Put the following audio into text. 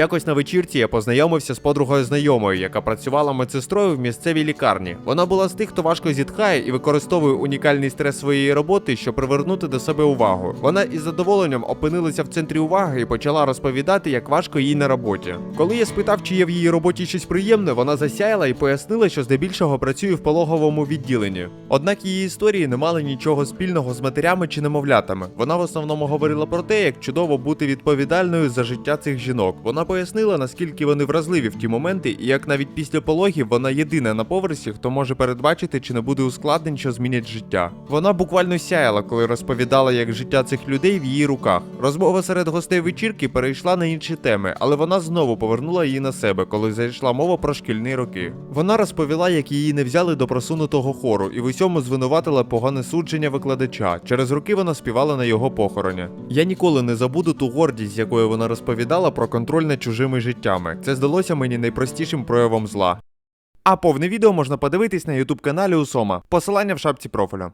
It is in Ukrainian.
Якось на вечірці я познайомився з подругою знайомою, яка працювала медсестрою в місцевій лікарні. Вона була з тих, хто важко зітхає і використовує унікальний стрес своєї роботи, щоб привернути до себе увагу. Вона із задоволенням опинилася в центрі уваги і почала розповідати, як важко їй на роботі. Коли я спитав, чи є в її роботі щось приємне, вона засяяла і пояснила, що здебільшого працює в пологовому відділенні. Однак її історії не мали нічого спільного з матерями чи немовлятами. Вона в основному говорила про те, як чудово бути відповідальною за життя цих жінок. Вона пояснила, наскільки вони вразливі в ті моменти, і як навіть після пологів вона єдина на поверсі, хто може передбачити, чи не буде ускладнень, що змінять життя. Вона буквально сяяла, коли розповідала, як життя цих людей в її руках. Розмова серед гостей вечірки перейшла на інші теми, але вона знову повернула її на себе, коли зайшла мова про шкільні роки. Вона розповіла, як її не взяли до просунутого хору, і в усьому звинуватила погане судження викладача. Через роки вона співала на його похороні. Я ніколи не забуду ту гордість, з якою вона розповідала про контроль чужими життями. Це здалося мені найпростішим проявом зла. А повне відео можна подивитись на ютуб каналі Усома. Посилання в шапці профіля.